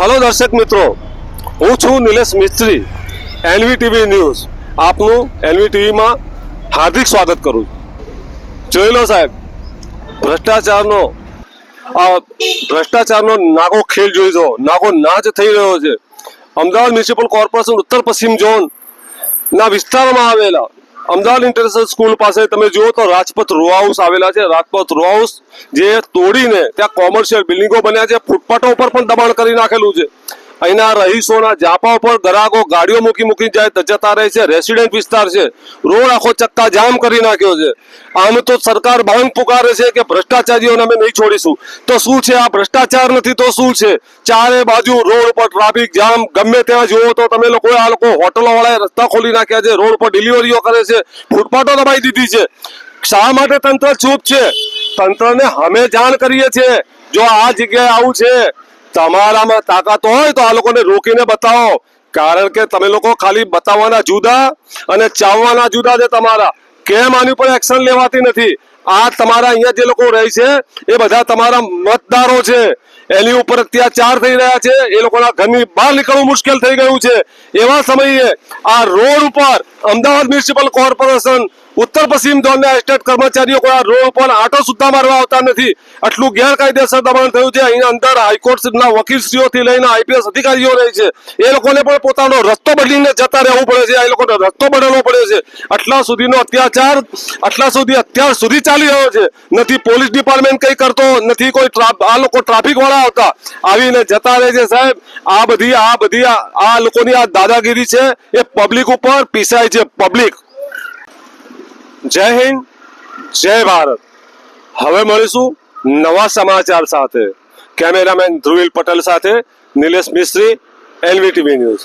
Hello દર્શક મિત્રો, હું છું Nilesh Mistry, NV TV news. આપનું એનવી ટીવીમાં હાર્દિક સ્વાગત કરું છું. જોઈ લો સાહેબ, ભ્રષ્ટાચારનો ભ્રષ્ટાચારનો નાગો ખેલ જોઈ જો નાગો નાચ થઈ રહ્યો છે. અમદાવાદ મ્યુનિસિપલ કોર્પોરેશન ઉત્તર પશ્ચિમ ઝોન ના વિસ્તારમાં આવેલા અમદાવાદ ઇન્ટરનેશનલ સ્કૂલ પાસે તમે જુઓ તો રાજપથ રો હાઉસ આવેલા છે. રાજપથ રો હાઉસ જે તોડીને ત્યાં કોમર્શિયલ બિલ્ડિંગો બન્યા છે. ફૂટપાથો ઉપર પણ દબાણ કરી નાખેલું છે. અહીંના રહીશોના જાપા ઉપર ગ્રાહકો ગાડીઓ મૂકી મૂકી જાય જતા રહે છે. રેસિડેન્ટ વિસ્તાર છે. રોડ આખો ચક્કા જામ કરી નાખ્યો છે. આમ તો સરકાર ભાંગ પુકારે છે કે ભ્રષ્ટાચારીઓને અમે નહીં છોડીશું. તો શું છે? આ ભ્રષ્ટાચાર નથી તો શું છે? ચારે બાજુ રોડ ઉપર ટ્રાફિક જામ. ગમે ત્યાં જુઓ તો તમે લોકો આ લોકો હોટલો વાળાએ રસ્તા ખોલી નાખ્યા છે. રોડ પર ડિલિવરીઓ કરે છે. ફૂટપાથો દબાઈ દીધી છે. શા માટે તંત્ર ચૂપ છે? તંત્રને અમે જાણ કરીએ છીએ. જો આ જગ્યાએ આવું છે તમારામાં તાકાત હોય તો આ લોકોને રોકીને બતાવો. કારણ કે તમે લોકો ખાલી બતાવવાના જુદા અને ચાવવાના જુદા છે તમારા. કેમ આની પર એક્શન લેવાતી નથી? આ તમારા અહીંયા જે લોકો રહે છે, એ બધા તમારા મતદારો છે. એની ઉપર અત્યાચાર થઈ રહ્યા છે. એ લોકોના ઘરની બહાર નીકળવું મુશ્કેલ થઈ ગયું છે. એવા સમયે આ રોડ ઉપર અમદાવાદ મ્યુનિસિપલ કોર્પોરેશન, ઉત્તર પશ્ચિમ ઝોનના એસ્ટેટ કર્મચારીઓ કોઈ રોડ ઉપર આટો સુદ્ધા મારવા આવતા નથી. આટલું ગેરકાયદેસર દબાણ થયું છે. અહીંયા અંદર હાઈકોર્ટના વકીલશ્રીઓથી લઈને આઈપીએસ અધિકારીઓ રહે છે. એ લોકોને પણ પોતાનો રસ્તો બદલીને જતા રહેવું પડે છે. એ લોકોને રસ્તો બદલવો પડે છે. આટલા સુધીનો અત્યાચાર, આટલા સુધી અત્યાર સુધી ચાલી રહ્યો છે. નથી પોલીસ ડિપાર્ટમેન્ટ કઈ કરતો, નથી કોઈ ટ્રા- આ લોકો ટ્રાફિક વાળા આવતા આવીને જતા રહે છે સાહેબ. આ બધી આ બધી, આ આ લોકોની આ દાદાગીરી છે, એ પબ્લિક ઉપર પીસાય છે પબ્લિક જય હિન્દ, જય ભારત. હવે મળીશું નવા સમાચાર સાથે. કેમેરામેન ધ્રુવિલ પટેલ સાથે, Nilesh Mistry, LV TV news.